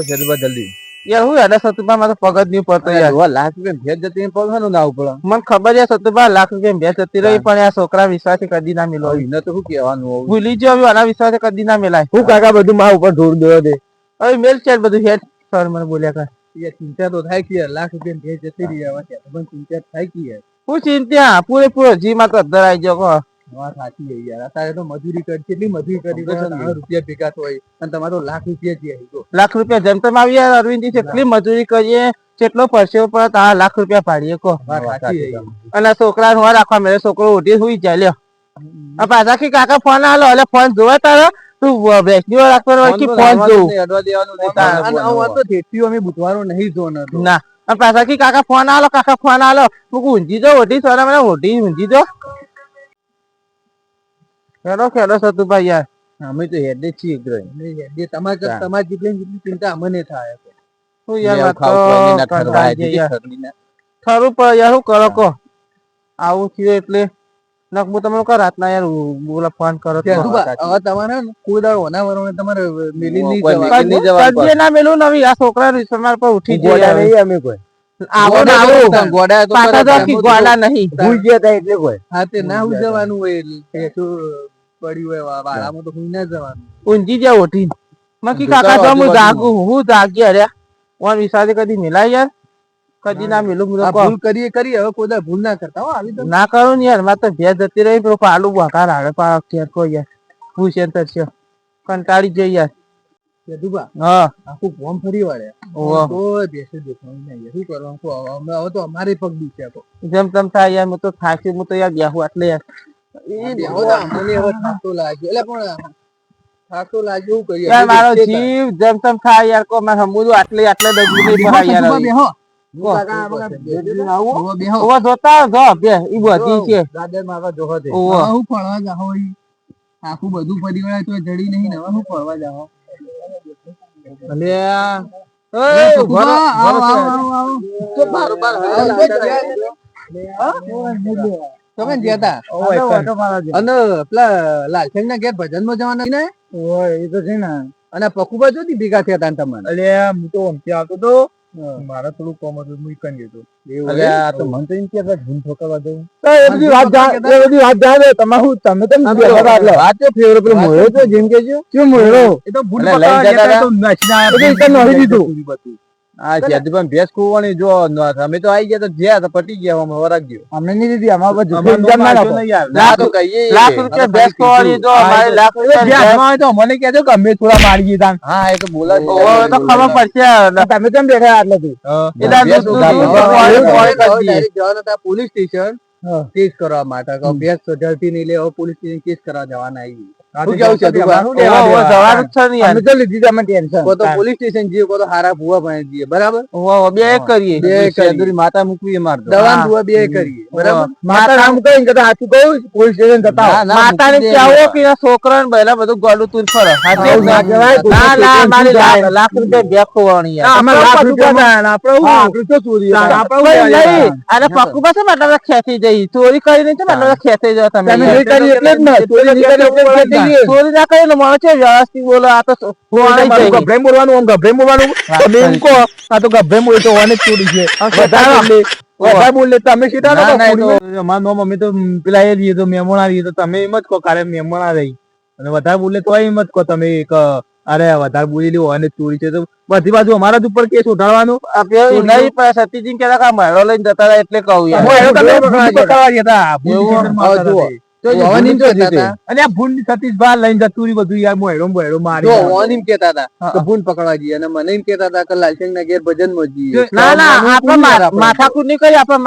હેડો જલ્દી. યાર હું હેડે સતુભા મારો પગ જ નહીં પડતો યાર. લાખ રૂપિયા ભેજ જતી પગવાનું ના ઉપર મને ખબર છે સતુભા લાખ રૂપિયા ભેસ જતી રહી પણ આ છોકરા વિશ્વાસે કદી ના મિલો એને તો શું કહેવાનું હવે? ભૂલી જો હવે આના વિશ્વાસે કદી ના મિલાય. હું કાકા બધું મારા ઉપર ઢોર દો દે. હવે મેલ છે બધું હેડ. સર મને બોલ્યા કર. યાર ચિંતા તો થાય કે યાર લાખ રૂપિયા ભેજ જતી રહી આવે ચિંતા થાય કે યાર. હું ચિંતા પૂરેપૂરો જી માં તો અધર આવી જાવ વાત સાચી છે યાર. અત્યારે તો મજૂરી કરી કેટલી મજૂરી કરી રૂપિયા ભેગા થાય અને તમારો લાખ રૂપિયા જે આવી ગયો. લાખ રૂપિયા જેમ તમે આવી યાર અરવિંદજી કેટલી મજૂરી કરીએ કેટલો પરસેવો પડે આ લાખ રૂપિયા પાડીએ છે યાર. અને છોકરા હું રાખવા મેરે છોકરો ઉઠી સુઈ જાય લ્યો. આ પાછા કે કાકા ફોન આલો એટલે ફોન જોવે તારો? તું હોય કે ફોન જોઉં? અડવા દેવાનું તો અમે બુધવારો નહીં જોવાનો ના. અને પાછા કે કાકા ફોન આલો કાકા ફોન આલો. હું ઊંઘી દો ઓઢી સોરા મને ઓઢી ઊંઘી દો ખેલો ખેલો સતુભાઈ યાર. અમે તો હેડે છીએ. જે તમારે તમારે જેટલી ને જેટલી ચિંતા અમને થાય. શું યાર ના. ખરું પણ યાર શું કરો કહો આવું થયું એટલે નક હું તમને કહું રાતના યાર બોલા ફોન કરો હવે તમારે ને કોઈ દાડો હોનાવરોને તમારે મિલી નહીં જવાનું. કદીએ ના મેલું નવી? આ છોકરા વિશ્વમાં પર ઉઠી જાય નહીં અમે કોઈ. આવો ને આવો. ગોડા તો પાછા ગોડા નહીં. ભૂલ ગયા એટલે કોઈ. હા તે ના ઉજવાનું હોય એટલે. પડ્યું હોય વાળામાં તો હું ના જવાનું. ઊંઘી જાય ઓઠી મકી કાકા તો હું જાગું હું જાગી અરે. ઓન વિસાદે કદી મિલાય યાર. કદી ના મિલું હું તો ભૂલ કરીએ કરીએ હવે કોઈ ભૂલ ના કરતા હો આવી તો. ના કરો ને યાર મારે તો ભેજ જતી રહી પેલો પાલું બહાર હાડે પા કેર કો યાર. પૂછે ને તરસ્યો. કંટાળી જઈ યાર. યદુભા, હા. આખું ગોમ ફરી વાળે. તોય બેસે દેખાવું નહીં યાર. શું કરવાનું? હવે તો અમારે પગ દુખ્યા તો. જેમ તેમ થાય યાર હું તો થાકી હું તો યાર બેહું એટલે યાર. મારો જીવ થાય યાર કો આટલે આટલે યાર બેહો, જોતા જો બે ઈ બધી છે દાદર જોહો. હું જાહો ઈ? આખું બધું વળાય તો જડી નહીં ને હવે હું ફરવા જાહો અલ્યા ઓય, ભરો- આવો, આવો, આવો, આવો. તો બારોબાર હા, હા? તમે ગયા હતા ઓય, અને પેલા લાલચંદ ના ઘેર ભજનમાં જવાના ને? એ તો છે ને. અને પકુબા જોતી ભેગા થયા હતા તમારે એટલે હું તો અમથી આવતો તો મારે થોડું કોમ હતું હું ઈકન ગયો હતો. આ તો મને તો એમ કે ભૂલ ઠોકરવા દઉં. એ બધી વાત એ બધી વાત જાણે તમે હું તમે તો આ તો ફેવરો પેલો મોયો તો જેમ કે છે? કેમ મળ્યો એ તો ભૂલ પકડવા ગયા તો નચના એ તો ઈકન નોરી શેરડીભાઈ ભેંસ ખોવાની જો અમે તો આવી ગયા તો જ્યાં તો પટી ગયા અમે વરાગ ગયો અમને નહીં દીધી અમારા પર અમારે જુઠ્ઠું ઇલ્ઝામ ના નોમ નાખો. ના તો કહીએ. લાખ રૂપિયા ભેંસ ખોવાડી જો અમારે લાખ રૂપિયા તો મને કહેજો કે અમે થોડા તાન હા એ તો બોલાય તો ખબર પડશે તમે કેમ બેઠા આટલે હા, પાણી હા, પાણી. પોલીસ સ્ટેશન કેસ કરવા માટે. ભેંસ તો નહીં લે પોલીસ સ્ટેશન કેસ કરવા જવાના આવી શું કેવું છે? તું ને યાર. તો લીધી તમે ટેન્શન. કો તો પોલીસ સ્ટેશન જઈએ કો તો હારા ભૂવા પાસે જઈએ બરાબર? ઓહો, ઓહો, બે એક કરીએ. બે કરીએ. માતા મૂકવી એ દવા ભૂવા બે કરીએ બરાબર? માતા નામ કહીને કે હાથું કહું? પોલીસ સ્ટેશન જતા ના, ના, યાર. કે આ છોકરાને બહેલા બધું ગોલું તું ફરે હાથે ના કહેવાય, ના ના મારી લાખ લાખ રૂપિયા બે ખોવાની અમે લાખ રૂપિયા આપણે હું? આપણે તો ચોરી આપણે નહીં. અને પક્કુ પાસે મતલબ ખેંચી જઈ. ચોરી કરી નહીં છે મતલબ ખેંચી જાવ તમે. તમે કરી એટલે જ ને. ચોરી કરી એટલે જ ખેંચી જઈએ. ચોરી ના કરી ને મને છે વ્યવસ્થિત બોલો આ તો ગભરાઈ બોલવાનું આમ ગભરાઈ બોલવાનું તમે એમ કહો આ તો ગભરાઈ બોલે તો ઓને ચોરી છે. વધારે બોલે તમે સીધા ના, ના કહો. તો અમારા નોમ અમે તો પેલા એ રહીએ તો મહેમાન આવી તો તમે એમ જ કહો કાલે મહેમાન રહી. અને વધારે બોલે તો એમ જ કહો તમે એક અરે વધારે બોલી લ્યો અને ચોરી છે. તો બધી બાજુ અમારા જ ઉપર કેસ ઉઠાડવાનો. નહીં પણ સતીજી કહેતા કે આ મહેલો લઈને જતા હતા એટલે કહું યાર. તમે પકડવા ગયા હતા. ના ના ના? માથાકૂટ નહીં કરી આપણે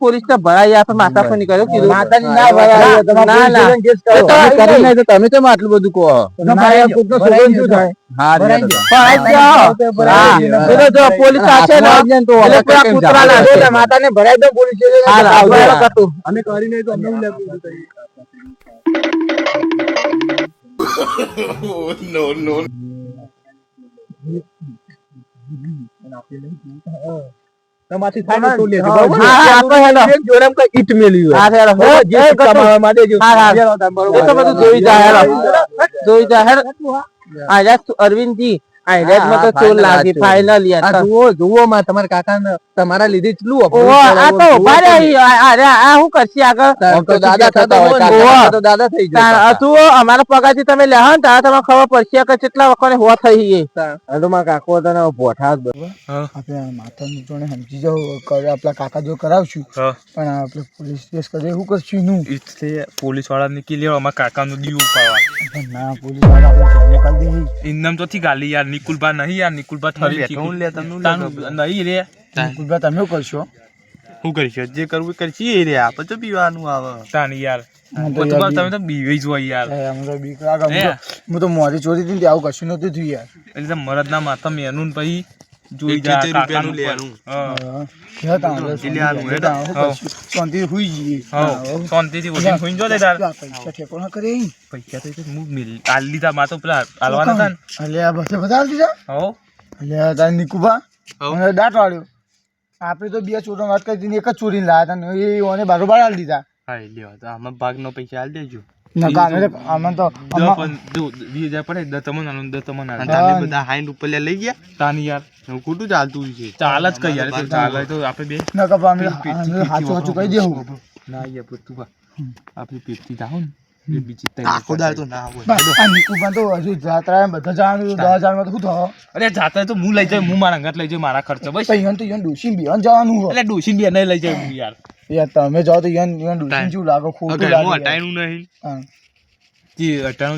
પોલીસ ને ભરાઈએ આપણે માથાકૂટ કર્યું કીધું. ના ના ના, ના, ના. તમે કેમ આટલું બધું કહો? ના, ભરાઈ પોલીસ આવશે ને ને ભરાઈ દો પોલીસ. અમે કરી નહીં તો no. જા. અરવિંદજી આ રેટમાં તો ચોર લાગી આ યાર. જુઓ જુઓ માં તમારા કાકા તમારા લીધે એટલું આ તો. અરે આ શું કરશે આગળ? તો દાદા થતા હોય તો દાદા થઈ જાય હતું અમારા તમે લેહો ને ત્યારે તમને ખબર પડશે કે કેટલા વખત હોવા થઈ તો મારા કાકો તને પોઠા આપણે માતાનું જોડે સમજી જાવ આપણા કાકા જો કરાવશું પણ આપણે પોલીસ કેસ કરે એવું કરશું નું એટલે પોલીસવાળા નીકળી અમારા કાકાનું દીવ ઉપાડવા. ના પોલીસવાળા આપણે જેલમાં કાઢી દે ઇન્દમ તો થી ગાલી યાર નિકુલભા નહીં યાર નિકુલબા થરી હું લે તને નહીં રે. ગુરબા તમે કરશો શું કરીશું? જે કરવું કરશી. એ રે આપણે તો પીવાનું આવે. તાની યાર. હું તમે તો બીવી જ હોય યાર. એ તો બીક લાગે હું? તો- હું ચોરી હતી આવું કશું નતું થયું યાર. એટલે તો મરદના માથા મેનું પછી જોઈ જા કાકાનું હા. હા. હે શાંતિ હુઈ જઈએ. હા. શાંતિથી ઉઠીને સુઈ જો તાર. પૈસા ઠેકોણા કરે પૈસા તો હું મિલ આલી દીધા માં તો પેલા હાલવાના હતા ને અલ્યા બધા બધા દીધા? હો. અલ્યા તાર નિકુબા. મને દાંત વાળ્યો. આપણે તો બે ચોરો વાત કરી એક જ ચોરીને લાયા હતા એ ઓને બરોબર આલી દીધા હા એ લેવા તો આમાં ભાગનો પૈસા આલી દેજો આપડે અમે તો આમાં તો દસ આમાં- પન- જો વીસ હજાર પડે દસ તમને આલો ને હું આખો તો ના હોય. આ તો હજુ જાત્રા બધા જવાનું દસ હજારમાં તો શું થયો અરે તો લઈ જાય હું મારા અંગત લઈ જાય મારા ખર્ચો બસ. તો તો ઈવન ડોશી બિયાન જવાનું હોય. એટલે ડોસી બે લઈ જાય હું યાર. યાર તમે જાઓ તો ઈવન ઈવન ડોશી જેવું લાગે ખોટું લાગે યાર. હટાયનું નહીં. હા. જે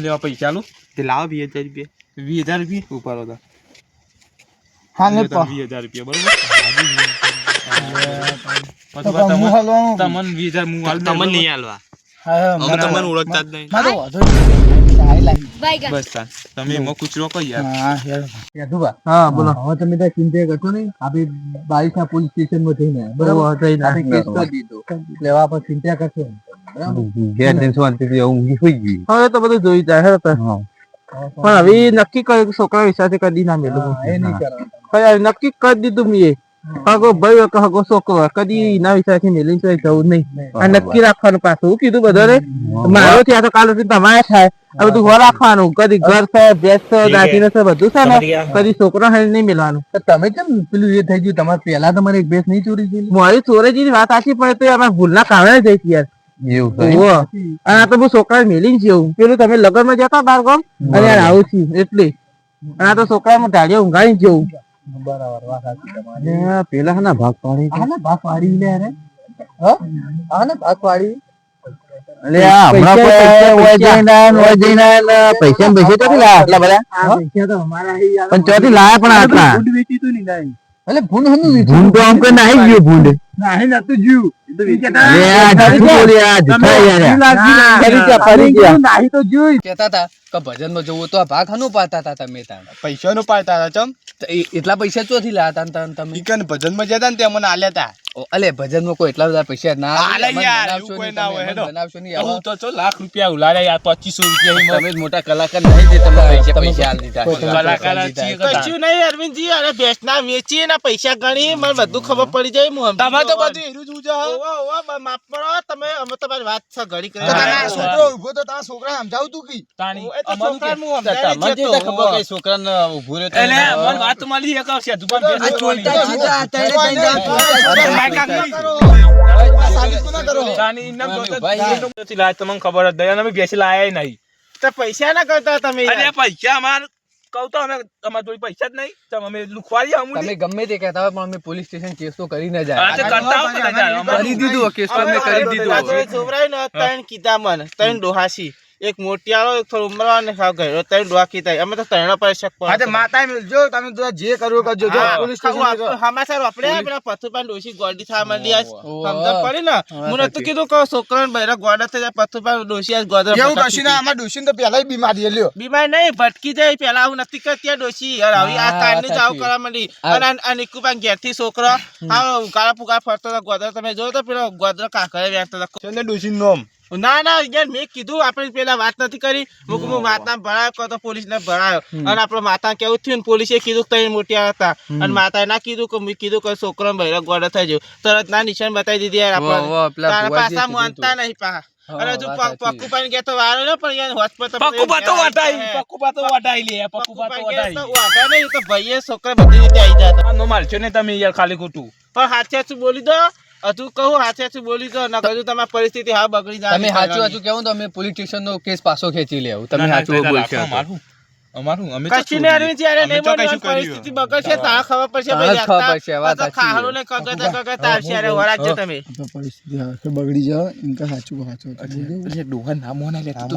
લેવા પૈસા લો તે લાવો વીસ હજાર રૂપિયા. વીસ હજાર રૂપિયા? ઉપર હતા હા ને વીસ હજાર રૂપિયા બરોબર? તમને નહીં આલવા હા, હા, અમે તમને ઓળખતા જ નહીં. મારે વાંધો નહીં. સારી લાગી. બસ તમે એમાં કૂચરો કહો યાર હા યાર યાદુબા હા બોલો. હવે તમે ત્યાં ચિંતા કરશો નહીં. આપણે બાવીસ પોલીસ સ્ટેશન જઈને બરાબર. જઈને આપણે કેસ કરી દીધો. એટલે હવે આપણે ચિંતા કરશો હવે તો બધું જોઈ જાય. પણ હવે નક્કી કર્યું છોકરા વિશે કદી ના મેલું હા, નહીં કરવાનું. નક્કી કરી દીધું મેં હગો ભાઈ કે હગો છોકરો કદી એના વિશ્વાસથી મેલીને તો જવું નહીં આ નક્કી રાખવાનું પાછું હું કીધું બધાને મારો થયા તો કાલે સુધી તમારે થાય આ બધું હો રાખવાનું કદી ઘર છે ભેંસ છે દાંતીને છે બધું છે ને કદી છોકરો હાલ નહીં મેળવાનું તો તમે કેમ પેલું એ થઈ ગયું તમારે પેલા તમારે એક ભેંસ નહીં ચોરી ગયેલી મારી ચોરેજીની વાત આખી પણ તો અમારા ભૂલના કારણે જ હતી યાર. અને આ તો હું છોકરા મેલીને જેવું પેલું તમે લગનમાં જતા બાર ગામ અને આવું છું એટલે આ તો છોકરા ઢાળીએ ઊંઘાડી જેવું બરાબર વાત સાચી તમારી. પેલા ના ભાગ પાડી આને ભાગ પાડી લે અરે હ? આને ભાગ પાડી એટલે હમણાં કોઈ પૈસા- પૈસા- પૈસા. ચોથી લાયા આટલા બધા? પૈસા તો અમારા હી પણ ચોથી લાયા પણ આટલા? ફૂડ વેચી તો નહીં નાઈ. એટલે ભૂંડ ભૂંડ તો આમ કઈ નાહી ગયો ભૂંડ. નાહી નતું જ્યું. એ તો વેચી અરે આ જૂઠું બોલી આ જૂઠા યાર. ના, ફરી ગયા, ફરી ગયા. નાહી તો જ્યું. કહેતા હતા કે ભજનમાં જવું તો ભાગ હનું પાતા હતા તમે પૈસા નું પાડતા હતા ચમ તો એ- એટલા પૈસા ચોથી લાતા તમે ઈકન ભજનમાં જતા ને તે મને આલ્યા હતા અલે ભજનમાં કોઈ એટલા બધા પૈસા ના આલે યાર, બનાવશો એવું કોઈ નહીં, ના તમે હોય, હેડો. બનાવશો નહીં, હું તો છો લાખ રૂપિયા ઉલાડ્યા યાર પચીસો રૂપિયા તમે જ મોટા કલાકાર નહીં જે તમે પૈસા પૈસા આલી દીધા. કલાકાર છીએ કશું નહીં અરવિંદજી અરે ભેંસના વેચી ના પૈસા ગણી મને બધું ખબર પડી જાય હું તમારે તો બધું હેરું જ ઓવા, ઓવા, માફ કરો તમે અમે તમારી વાત છે ઘડી કરી તારા છોકરો ઊભો તો તારા છોકરા સમજાવું તું કી? તાણી. અમારું કે- જે ખબર કઈ છોકરાને ઊભું રહ્યો તો એટલે મને વાત તો મળી એક આવશે. દુકાન બેસી જ ભાઈ. એમનો નથી લાયા, તમને ખબર જ અમે બેસી લાયા નહીં. તો પૈસા ના કરતા તમે અરે પૈસા અમાર કહું તો અમે જોડે પૈસા જ નહીં. તમે અમે લુખવાડીએ અમુક તમે ગમે તે કહેતા હોય પણ અમે પોલીસ સ્ટેશન કેસ તો કરી ના જાય. તે કરતા હો કરી દીધું કેસ તો અમે કરી દીધું. છોકરાએ ને ત્રણ કીધા મને ત્રણ ડોહાસી એક મોટિયાળો એક થોડો ઉમરવા ને સાવ ગયો ત્રણ ડોહા થાય. અમે તો ત્રણ પર શક હા તે માતાએ મિલજો તમે તો જે કરવું કરજો. જો પોલીસ સ્ટેશન હમાસર આપણે પેલા પથુપાન ડોશી ગોડી થા માંડી. આજ ઓહો. સમજણ પડી ને? મને તો કીધું કે છોકરાને બૈરા ગોડા થઈ જાય પથુપાન ડોશી આજ ગોદરા એવું કશી ના આમાં ડોશીને તો પહેલા બીમારી લ્યો. બીમાર નહીં ભટકી જાય પહેલા હું નથી કરતી આ ડોશી. યાર આવી આ હા, કારની જ આવું કરવા માંડી. અને આ- આ નિકુપાન ઘેરથી છોકરો. આ ઉગાડા પુગા ફરતો હતો ગોદરા તમે જોયો તો પેલો ગોદરા કાંકરે વેચતો હતો છે ને ડોશીનું નામ. ના ના યાર મેં કીધું આપણે પેલા વાત નથી કરી. મુક હું. માતા ભરાયો કહો પોલીસ ને ભરાયો અને આપણો માતા કેવું થયું ને પોલીસે કીધું કે મોટિયા હતા. અને માતાએ ના કીધું કે મેં કીધું કે છોકરો ભૈરવ ગોડો થઈ ગયો. તરત ના નિશાન બતાવી દીધી યાર આપણે તારા પાછા માનતા નહીં પા. હા, અને હજુ વાત પ- સાચી. વારો ને પણ યાર હોસ્પિટલ પક્કુ વટાઈ પક્કુ વટાઈ લે પક્કુ વટાઈ નહીં, તો ભાઈએ છોકરા બધી રીતે આવી જતા ને તમે યાર ખાલી ખોટું. પણ હાથે હાથું બોલી દો. હજુ કહું હાથે હાથે બોલી તો ના હજુ તમારી પરિસ્થિતિ હા બગડી જાય તમે સાચું સાચું કેવું? તો અમે પોલીસ સ્ટેશન નો કેસ પાછો ખેંચી લેવું. તમે સાચું બોલશો. અમારું અમે કશું નહીં અરવિંદ નહીં તો કર્યું. પરિસ્થિતિ બગડશે તા ખબર પડશે ભાઈ ખબર પડશે, વાત સાચી ખાહડું ને કગત કગત આવશે અરે વરાજો તમે. તો પરિસ્થિતિ હવે બગડી જાય ઇનકા સાચું સાચું એટલે ડોહા નામો ના લેતો તો.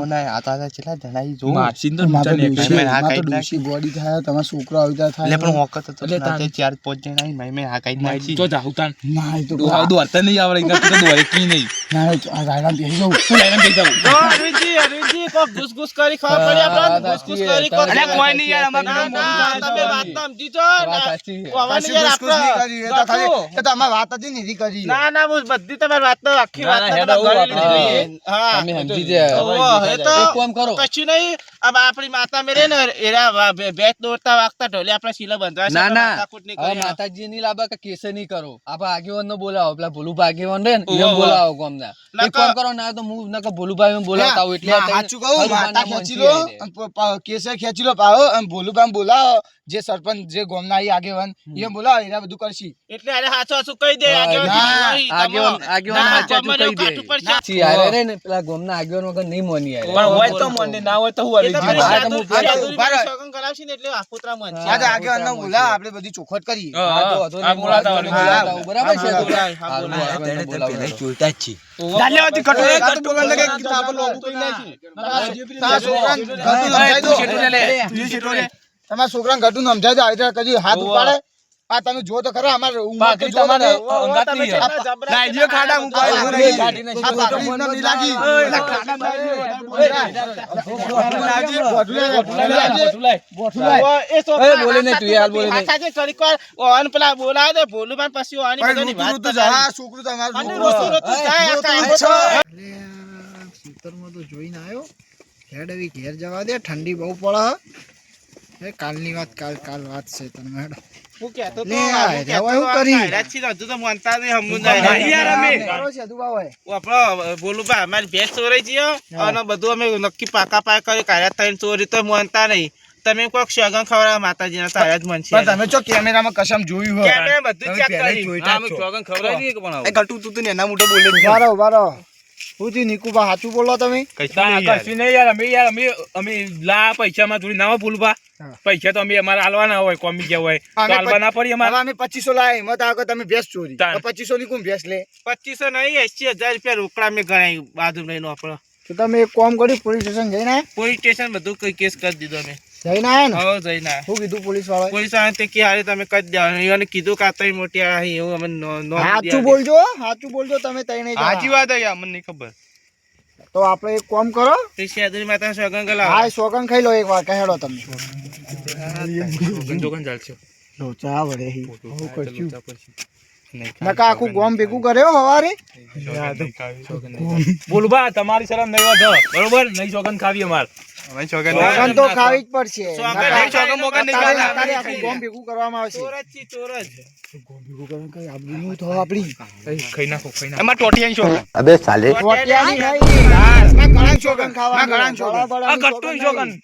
કેટલા જણાઈ જો મારશીન તો મારે નીચે ડોશી નીકળે. હા, કાઈ તો બોડી થાય તમાર છોકરો આવી જાય એટલે પણ થાય હોકત હતો એટલે ના, ચાર પાંચ જણા આઈ, મેં- મેં હા કાઈ નાખી. તો જાઉ તાન. ના તો ડોહા દોડતા નહીં આવડે ઇનકા તો દોરે કી નહીં. ના આ રાયડા બેસી જાઉં. તું લઈને બેસી જાવ તો અરવિંદજી અરવિંદજી કો ગુસ ગુસ કરી ખબર પડી આપણને? ગુસ ગુસ કરી કોક કોઈ નહીં યાર, અમારે ના, તો ના, મોટું તમે વાત તો સમજી જો વાત ના, સાચી છે. ઓવાની યાર વાત હતી ને કરી. ના ના હું બધી તમારી વાત તો આખી વાત ના, તો હેડો, તમે હું ગળી લીધી. હા. તમે સમજી જાય એ તો એક કરો. કશું નહીં. अब આપણી માતા મેરે ને એરા વા- બે- વાગતા ઢોલે આપણા શીલા બંધવા છે, ના ના. નહીં હવે માતાજી ની લાભા કે કેસે નહીં કરો? આપણે આગેવાન નો બોલાવો પેલા ભોલુભા આગેવાન રે ને ઓહો, બોલાવો કોમ ના એક કામ કરો ના તો હું ના ભોલુભાઈ બોલાવતા આવું એટલે કેસે સાચું કહું માતા લો. ખેંચી લો પાવો અને ભોલુભાઈ બોલાવો જે સરપંચ જે ગોમના આગેવાન એ બોલાવો એના બધું કરશી એટલે અરે હાચું હાચું કહી દે આગેવાન આગેવાન ના, હાચું કહી દે કાઠું પડશે. રે ને પેલા ગોમના આગેવાન વગર નહીં મોની હારે. પણ હોય તો મને ના હોય તો હું તો પેલી હા, જીવા. તો પેલા- સોગંદ કરાવશે ને એટલે આફુતરા મનશે. આજે આગેવાન નો બોલા આપણે બધી ચોખટ કરી હા, તો બોલાતા બોલાવો. બોલાવો, બરાબર છે તો? હા, હારું, બોલાય. આગેવાનને બોલાવો. દાલ્યાવાથી કટો એ કટો કટુ બોલવા લાગે બોલવા આપણે લોગો તો નાખી. દો. તમારા છોકરાને ઘટું સમજાય આવી રીતે કદી હાથ ઉપાડે આ તમે જો તો ખરા અમારે ઉંમર તો જો તમારે અંગાત નહીં કેટલા હે. જબરા નાઈજીઓ ખાડા કેટલા મુકાય જબરા એવું નહીં. આ પાઘડી એમને નહીં લાગી. એલા ખાડા નાઈજીઓ. ગોઠું લાય, ગોઠું લાય, ગોઠું લાય. ગોઠું લાય. ઓ, એ છોકરા એ બોલે નહીં તું, યાર, બોલે નહીં. આખા જે ઓન પેલા બોલાવે તો ભોલું પણ પછી ઓની વાત જા. છોકરું તમારું છોકરું. જાય તો જોઈને આવ્યો હેડ એવી ઘેર જવા દે ઠંડી બહુ પડે. હે. એ કાલની વાત કાલ કાલ વાત છે તને હેડ. હું કહેતો તો, લે, હું આ કહેતો તો, કરી. આ છીએ ને, હજુ તો માનતા નહીં, હમું જાય. યાર, અમે કરો છે દુબાવે આપણો બોલું બા અમારી ભેંસ ચોરાઈ ગયો અને બધું અમે નક્કી પાકા પાકા કરી કાઢ્યા થઈને ચોરી તો માનતા નહીં. તમે કોઈક શગન ખવડાવો માતાજીના તારા જ મન છે તમે ચો કેમેરામાં કસમ જોયું હોય. કેમેરા બધું ચેક પહેલા જ કરી જોઈતા જ છો. એ ગટુ તું તો એના મોઢે બોલે બારો બારો હું થયું સાચું બોલો તમે? કશું નહીં યાર. અમે યાર અમે અમે લા પૈસામાં થોડી ના ભૂલભા. પૈસા તો અમે અમારે હાલવાના હોય કોમી ગયા હોય. હાલવા ના પડી અમારે. અમે પચીસો લાય મત આગળ તમે ભેસ ચોરી પચીસો ની કોણ ભેસ લે? પચીસો નહીં એસી હજાર રૂપિયા રોકડા મેં ગણાય બાજુ લઈને આપણો. તો તમે એક કોમ કર્યું પોલીસ સ્ટેશન જઈને પોલીસ સ્ટેશન બધું કઈ કેસ કરી દીધો અમે. જઈને આયા ને? હવે જઈને આયા. શું કીધું પોલીસવાળા પોલીસ વાળાને તે કે હારે તમે કરી દેવાનું એને કીધું કે આ મોટી આ એવું અમે નો- સાચું બોલજો સાચું બોલજો તમે તઈ નહીં સાચી વાત હે યાર, નહીં ખબર? તો આપણે એક કામ કરો. તે શેદરી માતા સોગંદ ગલાવો. હા સોગન ખાઈ લો એક વાર કહેડો તમે જોગન ચાલશે. લોચા વડે હી. હું કરશું? નકા આખું ગોમ ભેગું કર્યો હવારે? ભૂલવા તમારી શરમ નહીં બરોબર? નહીં સોગન ખાવી અમાર. હવે છોકરા સોગન તો ખાવી જ પડશે. સોગન નહીં, સોગન મોગન નહીં અત્યારે- ખાતા. આખું ગોમ ભેગું કરવામાં આવશે. ચોર જ છી, ચોર ભેગું કરવાનું કઈ આબરૂનું તો આપણી ખાઈ નાખો ખાઈ નાખો એમાં ટોટિયા છોકરા ટોટિયાની નહીં. ગળાની. ગળાની આ.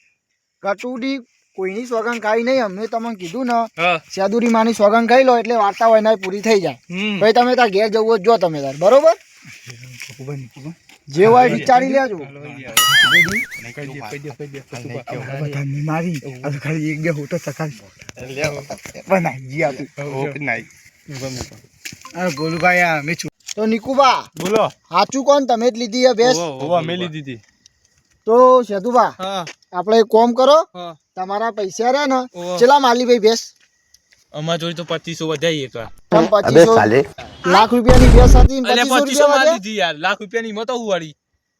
કોઈની સોગન ખાઈ નહીં. અમને તમને કીધું ને સેદુરી માની સોગન ખાઈ લો એટલે વાર્તા હોય ના પૂરી થઈ જાય. ભાઈ તમે ત્યાં ઘેર જવું જો તમે તાર. બરોબર? જે હોય વિચારી લેજો. મારી ખાલી એક બે હોટો સકાવી અરે ગોલુભાઈ આ અમે છું તો. નિકુબા બોલો. સાચું કોણ? તમે જ લીધી બેસ હોવા લીધી હતી. તો સેદુબા આપણે એક કોમ કરો. તમારા પૈસા રહ્યા ને. ચેલા માલી ભાઈ ભેસ અમાર જોઈ તો પચીસો વધાઈ એક તમ પચીસો લાખ રૂપિયાની ભેસ હતી ને પચીસો માં દીધી યાર. લાખ રૂપિયાની મત હું વાળી.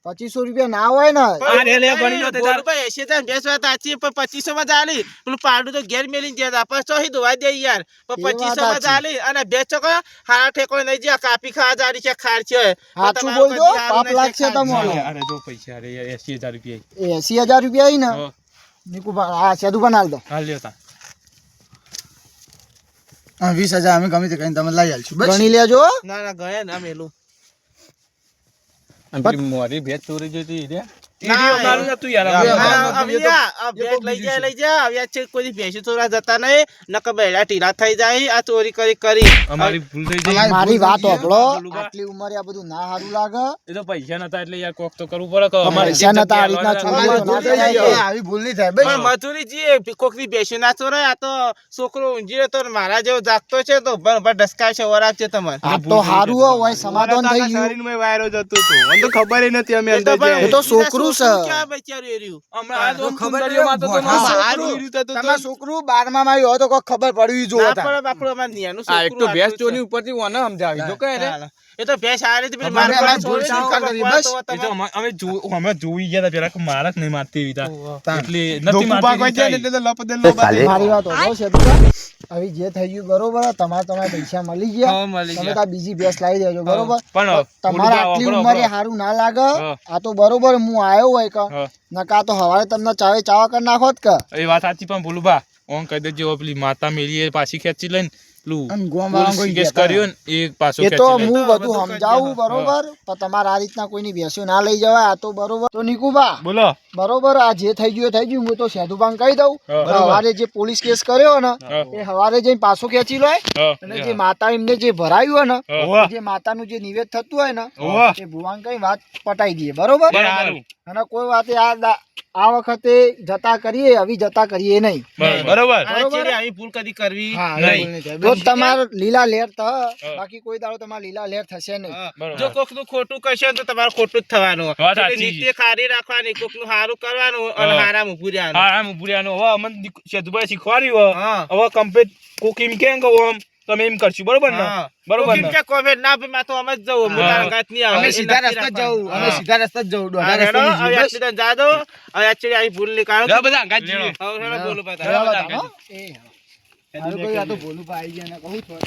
પચીસો રૂપિયા ના હોય ને. લે ગણી લો તાર. ભેંસ વાત પચીસો માં ચાલી પેલું પાડું તો ઘેર મેલી ગયા તા. પણ ચોહી દે યાર. પણ પચીસો માં ચાલી અને ભેંસ તો કયો હારા ઠેકો નહીં જ્યાં કાપી ખાવા જાડી છે ખાર છે. પણ બોલ તમારું હારું પાપ લાગશે ખાર અરે જો પૈસા અરે એસી હજાર રૂપિયા. એસી હજાર રૂપિયા આવી ને. હા. આ સેદુ સેદુભા દો. હાલ લ્યો તા. હા વીસ હજાર અમે ગમે તે કહીને તમે લઈ આવીશું બસ. ગણી લેજો ના ના ગયા ના મેલું મોરી ભેજ ચોરી જતી રે મારું નતું યાર ના, હવે. ના, હવે આ- આ ભેટ લઈ જાય લઈ જાય હવે આ છે કોઈ ભેંસી ચોરા જતા નહીં નકર બેડા ઢીલા થઈ જાય આ ચોરી કરી કરી. અમારી ભૂલ થઈ જાય. તમારી મારી વાત હોભળો આટલી ઉંમરે આ બધું ના સારું લાગે? એ તો પૈસા નતા એટલે યાર કોક તો કરવું પડે પૈસા નતા આ રીતના અમારે ચોરી અમારી ભૂલ થઈ જાય. કે આવી ભૂલ નહીં થાય મજૂરી કોકની બેસી ના ચોરાય આ તો છોકરો ઊંઘી તો મારા જેવો જાગતો છે તો ડસકાય છે વરાગ છે તમારે. આ તો સારું હોય સમાધાન થઈ ગયું. વાયરો જતો હતો. મને તો ખબર નથી અમે છોકરો તો અંદર પણ એ તો છોકરું છે. ક્યાં બચારું એ રહ્યું? હમણાં આ ખબર તો તમારા છોકરું માં કોઈ ખબર પડવી જોઈએ ના પડે બાપડો અમારે ન્યાનું આ એક તો ભેંસ ચોરી ઉપરથી ઓને સમજાવી કઈ રે. એ તો ભેંસ આ રીતે માર પર છોડી સાવ ખબર કરી, પડે બસ. એ તો અમે અમે જોઈ ગયા હતા પેલા કે મારા નહીં મારતી એટલે નથી મારતી એટલે તો લપદેલ લો મારી વાત. હવે જે થઈ ગયું બરોબર તમારે તમારા પૈસા મળી ગયા. તમે. તો બીજી ભેંસ લાવી દેજો બરોબર? પણ તમારે આટલી ઉંમરે સારું ના લાગે? આ તો બરોબર હું આવ્યો હોય કે. નકા તો હવારે તમને ચાવે ચાવા કરી નાખો જ કે? એ વાત સાચી પણ બા ઓન કહી દેજો પેલી માતા મેલી પાછી ખેંચી લઈને કર્યો ને એ પાછો એ તો હું બધું સમજાવું બરોબર? પણ તમારે આ રીતના કોઈની ભેંસો ના લઈ જવાય આ તો બરોબર. તો નિકુબા બોલો. બરોબર આ જે થઈ ગયું થઈ ગયું હું તો સેધુભાઈ કહી દઉં. હવારે જે પોલીસ કેસ કર્યો ને એ હવારે જઈને પાછો ખેંચી લો. અને જે માતા એમને જે ભરાયું હોય ને જે માતાનું જે નિવેદ થતું હોય ને એ ભુવાન કઈ વાત પટાઈ દઈએ. બરોબર? અને કોઈ વાત આ આ વખતે જતા કરીએ આવી જતા કરીએ નહીં. બરોબર. બરોબર. આવી ભૂલ કદી કરવી નહીં. તો તમાર લીલા લેર થ બાકી કોઈ દાડો તમાર લીલા લેર થશે નહીં. જો કોકનું ખોટું કહેશે તો તમારે ખોટું જ થવાનું. નીતિ ખારી રાખવાની કોકનું સારું કરવાનું અને. હારામ ઉભું રહેવાનું. હા આમ ભૂર્યાનું હવે અમને દીક- શીખવાડ્યું હા. હવે કમ્પ્લીટ કુકિંગ કેમ કહું કે ઓમ તમે એમ કરશું બરોબર ને? બરોબર ને? એમ કે comment ના ભાઈ માં તો અમે જ જવું. હા. નહીં આવું. અમે સીધા રસ્તા જ જવું અમે સીધા રસ્તે જ જવું દોઢા રસ્તે હવે જવું. જા દો. હવે actually આઈ ભૂલની જા બધા અંગાત હવે હેડો બોલો પાછા. એ હા. કોઈ આ તો ભોલું ભાઈ ગયા ને કહું છું.